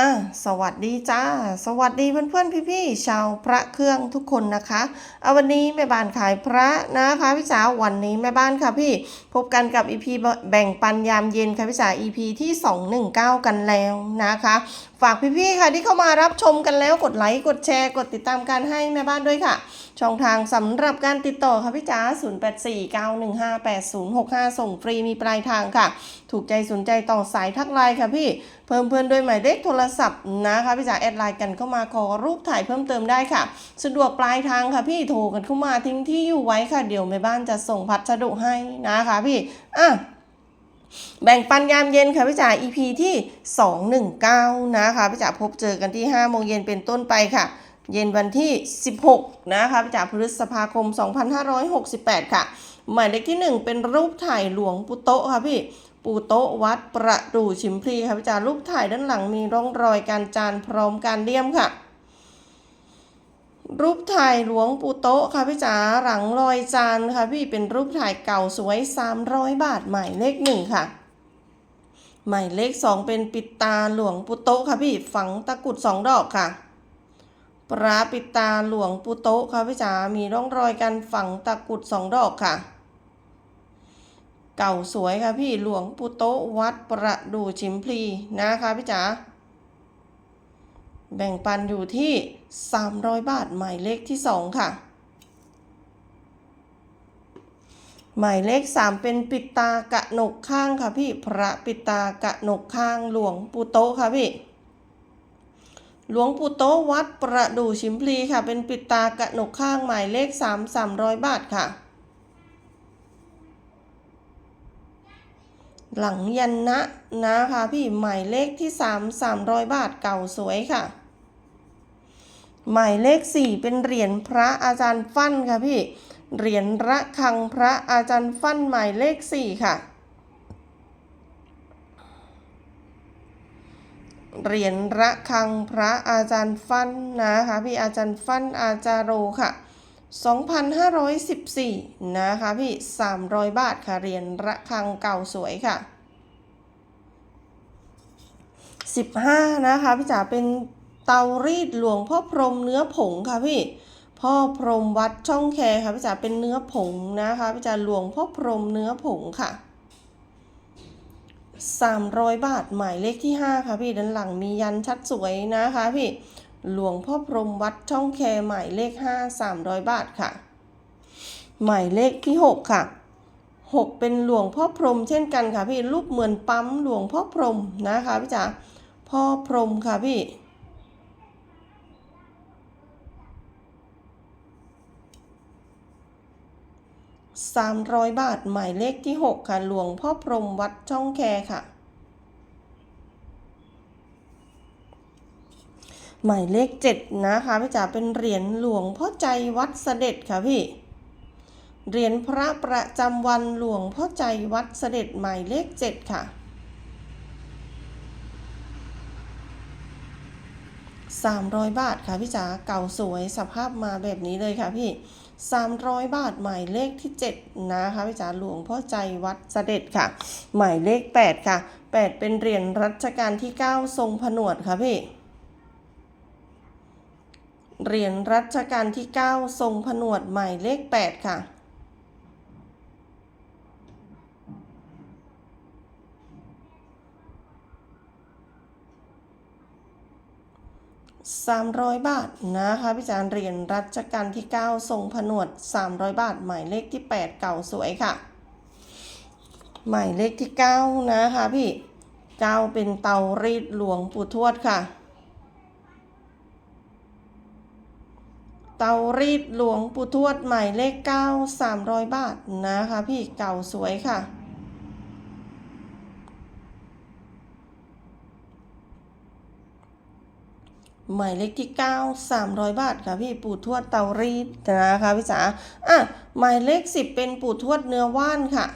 อะสวัสดีจ้า สวัสดีเพื่อนๆพี่ๆชาวพระเครื่องทุกคนนะคะเอาวันนี้แม่บ้านขายพระนะคะพี่จ๋าวันนี้แม่บ้านค่ะพี่พบกันกับอีพีแบ่งปันยามเย็นค่ะพี่จ๋า EP ที่ 219 กันแล้วนะคะ ฝากพี่ๆค่ะที่เข้ามารับชมกันแล้วกดไลค์กดแชร์ กดติดตามกันให้แม่บ้านด้วยค่ะ ช่องทางสำหรับการติดต่อค่ะพี่จ๋า0849158065 ส่งฟรีมีปลายทางค่ะ ถูกใจสนใจต่อสายทักไลน์ค่ะพี่เพิ่มเพื่อนด้วยหมายเลขโทรศัพท์นะคะพี่จ๋าแอดไลน์กันเข้ามาขอรูปถ่ายเพิ่มเติมได้ค่ะ สะดวกปลายทางค่ะพี่โทรกันเข้ามาทิ้งที่อยู่ไว้ค่ะเดี๋ยวแม่บ้านจะส่งพัสดุให้นะคะพี่อะ แบ่งปันยามเย็นค่ะพี่จ๋า EP ที่ 219 นะคะพี่จ๋าพบเจอกันที่ 5 โมงเย็นเป็นต้นไปค่ะ เย็นวันที่ 16 นะคะพี่จ๋าพฤษภาคม 2568 ค่ะ หมายเลขที่ 1 เป็นรูปถ่ายหลวงปู่โตะค่ะพี่ปู่โตะวัดประดู่ชิมพลีค่ะพี่จ๋ารูปถ่ายด้านหลังมีร่องรอยการจานพร้อมการเลี่ยมค่ะ รูปถ่ายหลวงปู่โตะค่ะพี่จ๋าหลังรอยจานค่ะพี่เป็นรูปถ่ายเก่าสวย 300 บาทหมายเลขหนึ่งค่ะ หมายเลขสองเป็นปิดตาหลวงปู่โตะค่ะพี่ฝังตะกรุดสองดอกค่ะปราปิดตาหลวงปู่โตะค่ะพี่จ๋ามีร่องรอยการฝังตะกรุดสองดอกค่ะ เก่าสวยค่ะพี่หลวงปู่โตะวัดประดู่ชิมพลีนะคะพี่จ๋า แบ่งปันอยู่ที่ 300 บาทหมายเลขที่ 2 ค่ะ หมายเลข 3 เป็นปิดตากะหนกข้างค่ะพี่พระปิดตากะหนกข้างหลวงปู่โตค่ะพี่หลวงปู่โตวัดประดู่ชิมพลีค่ะ เป็นปิดตากะหนกข้างหมายเลข 3 300 บาทค่ะ หลังยันนะนะคะพี่หมายเลขที่ 3 300 บาทเก่าสวยค่ะ หมายเลข 4 เป็นเหรียญพระอาจารย์ฟั่นค่ะพี่ เหรียญระฆังพระอาจารย์ฟั่นหมายเลข 4 ค่ะ เหรียญระฆังพระอาจารย์ฟั่นนะคะพี่อาจารย์ฟั่นอาจารโรค่ะ 2,514 นะคะพี่ 300 บาทค่ะเหรียญระฆังเก่าสวยค่ะ 15 นะคะพี่จ๋าเป็นเตารีดหลวงพ่อพรหมเนื้อผงค่ะพี่ พ่อพรหมวัดช่องแคค่ะพี่จ๋าเป็นเนื้อผงนะคะพี่จ๋าหลวงพ่อพรหมเนื้อผงค่ะ 300 บาทหมายเลขที่ 5 ค่ะพี่ด้านหลังมียันชัดสวยนะคะพี่ หลวงพ่อพรหมวัดช่องแคหมายเลข 5 300 บาทค่ะ หมายเลขที่ 6 ค่ะ 6 เป็นหลวงพ่อพรหมเช่นกันค่ะพี่รูปเหมือนปั๊มหลวงพ่อพรหมนะคะพี่จ๋าพ่อพรหมค่ะพี่300 บาทหมายเลขที่ 6 ค่ะ หลวงพ่อพรหมวัดช่องแคค่ะ หมายเลข7นะคะพี่จ๋าเป็นเหรียญหลวงพ่อใจวัดเสด็จค่ะพี่เหรียญพระประจำวันหลวงพ่อใจวัดเสด็จหมายเลข7ค่ะ300บาทค่ะพี่จ๋าเก่าสวยสภาพมาแบบนี้เลยค่ะพี่300บาทหมายเลขที่7นะคะพี่จ๋าหลวงพ่อใจวัดเสด็จค่ะ หมายเลข8ค่ะ8เป็นเหรียญรัชกาลที่9ทรงผนวดค่ะพี่ เหรียญรัชกาลที่ 9 ทรงผนวดหมายเลข 8 ค่ะ 300 บาทนะคะพี่จารย์เหรียญรัชกาลที่ 9 ทรงผนวด 300 บาท หมายเลขที่ 8 เก่าสวยค่ะ หมายเลขที่ 9 นะคะพี่ 9 เป็นเตารีดหลวงปู่ทวดค่ะ ตารีดหลวงปู่ทวดหมายเลข 9 300 บาทนะคะพี่เก่าสวยค่ะ หมายเลขที่ 9 300 บาทค่ะพี่ปู่ทวดเตารีดนะคะพี่จ๋าอะหมายเลข 10 เป็นปู่ทวดเนื้อว่านค่ะ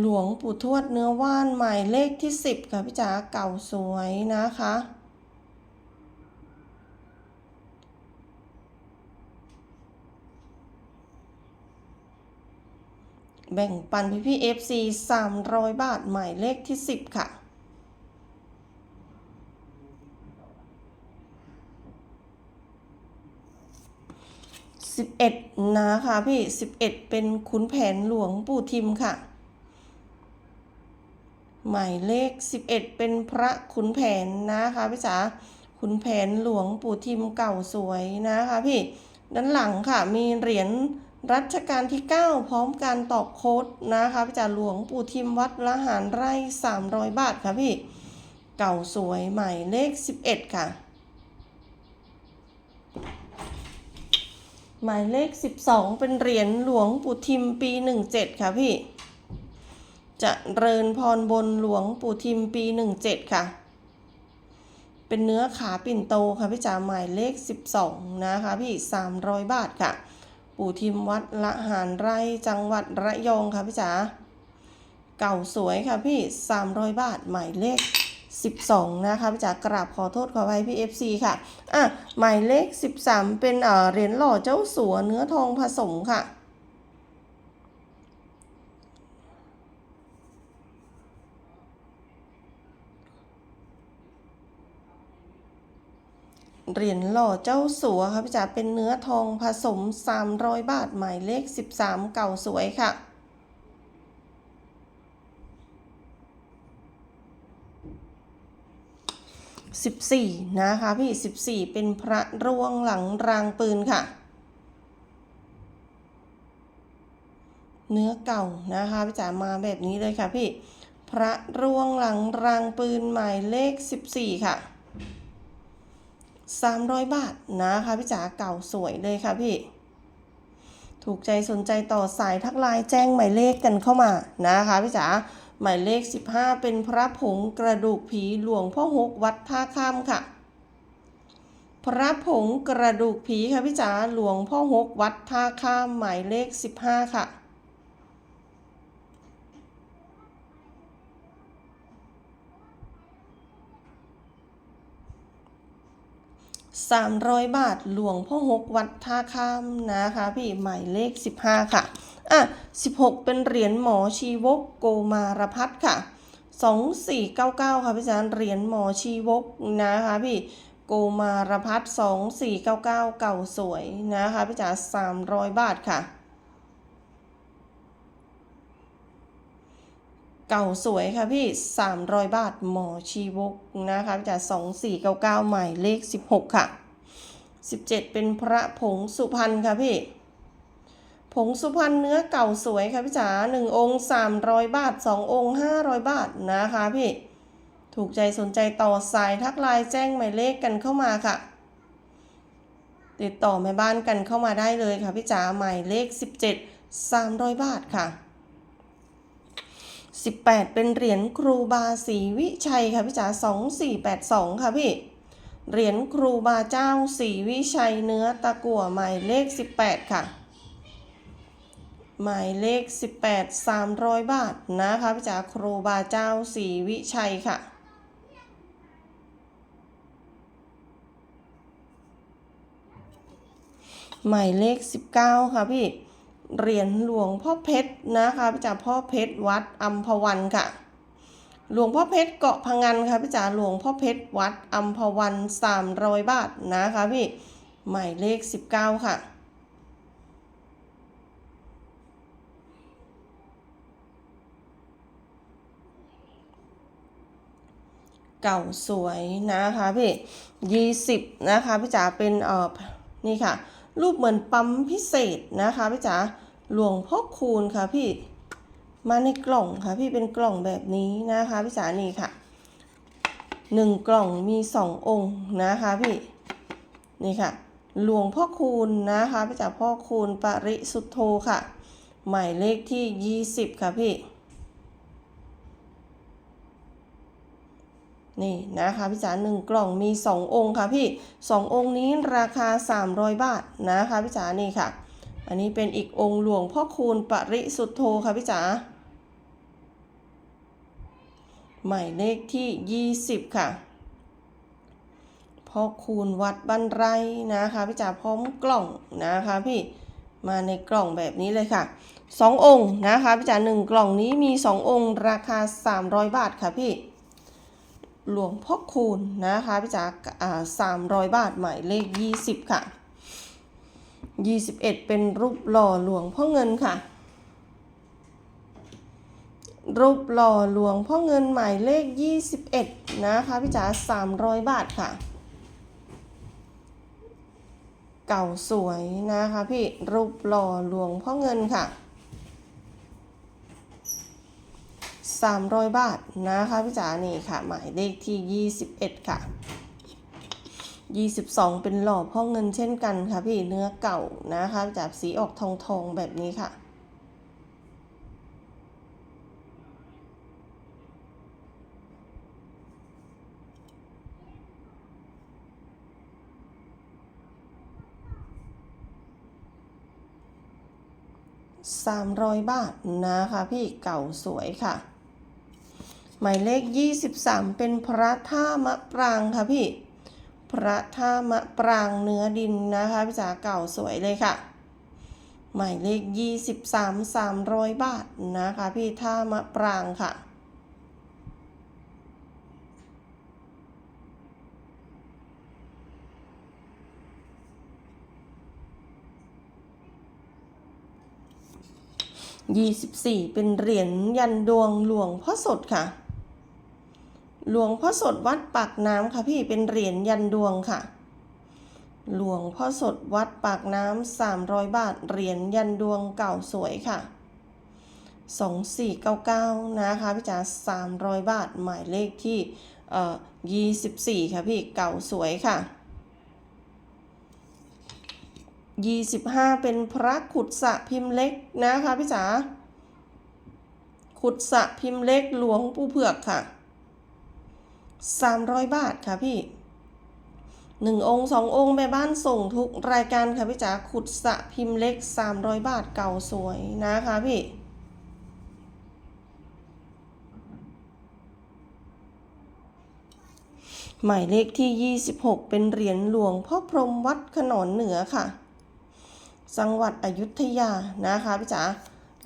หลวงปู่ทวดเนื้อว่านหมายเลขที่ 10 ค่ะพี่จ๋าเก่าสวยนะคะ แบ่งปันพี่พี่เอฟซีสามร้อยบาทหมายเลขที่สิบค่ะ สิบเอ็ดนะคะพี่สิบเอ็ดเป็นขุนแผนหลวงปู่ทิมค่ะ หมายเลขสิบเอ็ดเป็นพระขุนแผนนะคะพี่จ๋าขุนแผนหลวงปู่ทิมเก่าสวยนะคะพี่ ด้านหลังค่ะมีเหรียญ รัชกาลที่ 9 พร้อมการตอกโค้ดนะคะพี่จ๋าหลวงปู่ทิมวัดละหารไร่ 300 บาทค่ะพี่ เก่าสวยใหมายเลข 11 ค่ะ หมายเลข 12 เป็นเหรียญหลวงปู่ทิมปี 17 ค่ะพี่จะเริญพรบนหลวงปู่ทิมปี 17 ค่ะ เป็นเนื้อขาปิ่นโตค่ะพี่จ๋าหมายเลข 12 นะคะพี่ 300 บาทค่ะ ปู่ทิมวัดละหานไร่จังหวัดระยองค่ะพี่จ๋าเก่าสวยค่ะพี่ 300 บาทหมายเลข 12 นะคะพี่จ๋ากราบขอโทษขออภัยพี่ FC ค่ะอะหมายเลข 13 เป็นเอ่อเหรียญหล่อเจ้าสัวเนื้อทองผสมค่ะ เหรียญหล่อเจ้าสัวค่ะพี่จ๋าเป็นเนื้อทองผสม 300 บาทหมายเลข 13 เก่าสวยค่ะ14นะคะพี่14เป็นพระร่วงหลังรางปืนค่ะ เนื้อเก่านะคะพี่จ๋ามาแบบนี้เลยค่ะพี่ พระร่วงหลังรางปืนหมายเลข14ค่ะ 300 บาทนะคะพี่จ๋าเก่าสวยเลยค่ะพี่ ถูกใจสนใจต่อสายทักไลน์แจ้งหมายเลขกันเข้ามานะคะพี่จ๋าหมายเลข 15 เป็นพระผงกระดูกผีหลวงพ่อหกวัดท่าข้ามค่ะ พระผงกระดูกผีค่ะพี่จ๋าหลวงพ่อหกวัดท่าข้ามหมายเลข 15 ค่ะ 300 บาทหลวงพ่อหกวัดท่าข้ามนะคะพี่หมายเลข 15 ค่ะ อะ 16 เป็นเหรียญหมอชีวกโกมารพัฒค่ะ 2499 ค่ะพี่จานเหรียญหมอชีวกนะคะพี่โกมารพัฒ2499 เก่าสวยนะคะพี่จ๋า300 บาทค่ะ เก่าสวยค่ะพี่ 300 บาทหมอชีวกนะคะพี่จ๋า2499หมายเลข 16 ค่ะ 17 เป็นพระผงสุพรรณค่ะพี่ ผงสุพรรณเนื้อเก่าสวยค่ะพี่จ๋า1องค์ 300 บาท 2 องค์ 500 บาทนะคะพี่ ถูกใจสนใจต่อสายทักไลน์แจ้งหมายเลขกันเข้ามาค่ะ ติดต่อแม่บ้านกันเข้ามาได้เลยค่ะพี่จ๋าหมายเลข 17 300 บาทค่ะ 18 เป็นเหรียญครูบาศรีวิชัยค่ะพี่จ๋า2482 ค่ะพี่ เหรียญครูบาเจ้าศรีวิชัยเนื้อตะกั่วหมายเลข 18 ค่ะ หมายเลข 18 300 บาทนะคะพี่จ๋าครูบาเจ้าศรีวิชัยค่ะหมายเลข 19 ค่ะพี่ เหรียญหลวงพ่อเพชรนะคะพี่จ๋าพ่อเพชรวัดอัมพวันค่ะ หลวงพ่อเพชรเกาะพังงันค่ะพี่จ๋าหลวงพ่อเพชรวัดอัมพวัน300บาทนะคะพี่หมายเลข19ค่ะเก่าสวยนะคะพี่ยี่สิบนะคะพี่จ๋าเป็นเออนี่ค่ะ รูปเหมือนปั๊มพิเศษนะคะพี่จ๋าหลวงพ่อคูณค่ะพี่มาในกล่องค่ะพี่เป็นกล่องแบบนี้นะคะพี่จ๋านี่ค่ะหนึ่งกล่องมีสององค์นะคะพี่นี่ค่ะ หลวงพ่อคูณนะคะพี่จ๋าพ่อคูณปริสุทโธค่ะ หมายเลขที่ยี่สิบค่ะพี่ นี่นะคะพี่จ๋าหนึ่งกล่องมี 2 องค์ค่ะพี่ 2 องค์นี้ราคา 300 บาทนะคะพี่จ๋านี่ค่ะ อันนี้เป็นอีกองค์หลวงพ่อคูณปริสุทธโธค่ะพี่จ๋าหมายเลขที่ 20 ค่ะพ่อคูณวัดบ้านไรนะคะพี่จ๋าพร้อมกล่องนะคะพี่มาในกล่องแบบนี้เลยค่ะ 2 องค์นะคะพี่จ๋าหนึ่งกล่องนี้มี 2 องค์ราคา 300 บาทค่ะพี่ หลวงพ่อคูณนะคะพี่จ๋าอ่า300บาทหมายเลข20ค่ะ21เป็นรูปหล่อหลวงพ่อเงินค่ะ รูปหล่อหลวงพ่อเงินหมายเลข21นะคะพี่จ๋า300บาทค่ะ เก่าสวยนะคะพี่รูปหล่อหลวงพ่อเงินค่ะ 300 บาทนะคะพี่จ๋านี่ค่ะ หมายเลขที่ 21 ค่ะ 22 เป็นหล่อพ่อเงินเช่นกันค่ะพี่เนื้อเก่านะคะจากสีออกทองทองแบบนี้ค่ะ 300 บาทนะคะพี่เก่าสวยค่ะ หมายเลข 23 เป็นพระท่ามะปรางค่ะพี่ พระท่ามะปรางเนื้อดินนะคะพี่จ๋าเก่าสวยเลยค่ะ หมายเลข 23 300 บาทนะคะพี่ท่ามะปรางค่ะ24เป็นเหรียญยันดวงหลวงพ่อสดค่ะ หลวงพ่อสดวัดปากน้ำค่ะพี่เป็นเหรียญยันดวงค่ะ หลวงพ่อสดวัดปากน้ำา300บาทเหรียญยันดวงเก่าสวยค่ะ2499นะคะพี่จ๋า300บาทหมายเลขที่เอ่อ24ค่ะพี่เก่าสวยค่ะ25เป็นพระขุดสะพิมพ์เล็กนะคะพี่จ๋าขุดสะพิมพ์เล็กหลวงปู่เผือกค่ะ 300 บาทค่ะพี่หนึ่งองค์สององค์แม่บ้านส่งทุกรายการค่ะพี่จ๋าขุดสะพิมพ์เล็ก 300 บาทเก่าสวยนะคะพี่หมายเลขที่ 26 เป็นเหรียญหลวงพ่อพรมวัดขนอนเหนือค่ะ จังหวัดอยุธยานะคะพี่จ๋า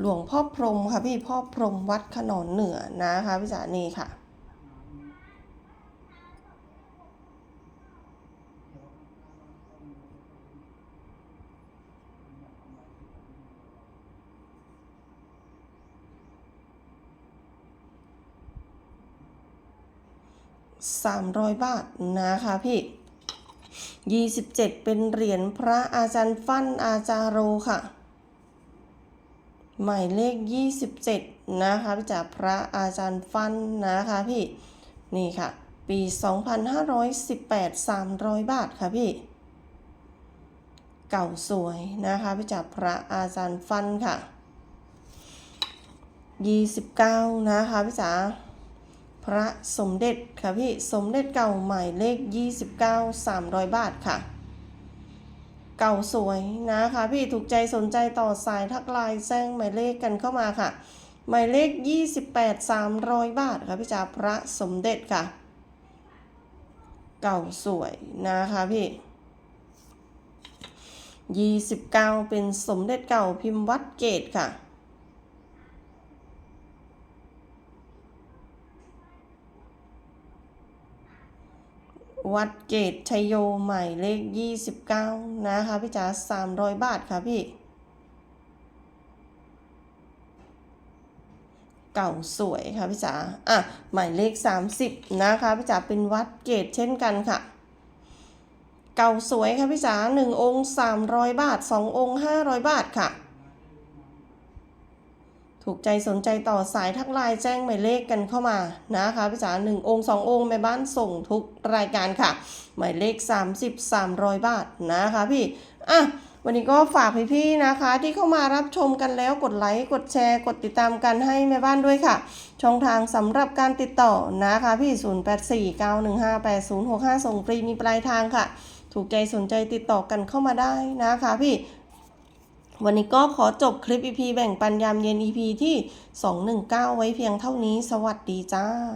หลวงพ่อพรมค่ะพี่พ่อพรมวัดขนอนเหนือนะคะพี่จ๋านี่ค่ะ 300 บาทนะคะพี่ 27 เป็นเหรียญพระอาจารย์ฟั่นอาจารโรค่ะ หมายเลข 27 นะคะพี่จ๋าพระอาจารย์ฟั่นนะคะพี่ นี่ค่ะ ปี 2518 300 บาทค่ะพี่ เก่าสวยนะคะพี่จ๋าพระอาจารย์ฟั่นค่ะ 29 นะคะพี่จ๋า ระสมเด็จค่ะพี่สมเด็จเก่าหมายเลข 29 300 บาทค่ะ เก่าสวยนะคะพี่ถูกใจสนใจต่อสายทักไลน์แจ้งหมายเลขกันเข้ามาค่ะ หมายเลข 28 300 บาทค่ะพี่จ๋าพระสมเด็จค่ะ เก่าสวยนะคะพี่ 29 เป็นสมเด็จเก่าพิมพ์วัดเกตค่ะ วัดเกตชัยโยใหม่เลข 29 นะคะพี่จ๋า300 บาทค่ะพี่ เก่าสวยค่ะพี่จ๋าอะหมายเลข 30 นะคะพี่จ๋าเป็นวัดเกตเช่นกันค่ะ เก่าสวยค่ะพี่จ๋า1องค์ 300 บาท 2 องค์ 500 บาทค่ะ ถูกใจสนใจต่อสายทักไลน์แจ้งหมายเลขกันเข้ามานะคะพี่จ๋าหนึ่งองค์สององค์แม่บ้านส่งทุกรายการค่ะ หมายเลข 30 300 บาทนะคะพี่ อะ วันนี้ก็ฝากพี่ๆนะคะ ที่เข้ามารับชมกันแล้วกดไลค์กดแชร์ กดติดตามกันให้แม่บ้านด้วยค่ะ ช่องทางสำหรับการติดต่อนะคะพี่ 0849158065 ส่งฟรีมีปลายทางค่ะ ถูกใจสนใจติดต่อกันเข้ามาได้นะคะพี่ วันนี้ก็ขอจบคลิป EP แบ่งปันยามเย็น EP ที่ 219 ไว้เพียงเท่านี้ สวัสดีจ้า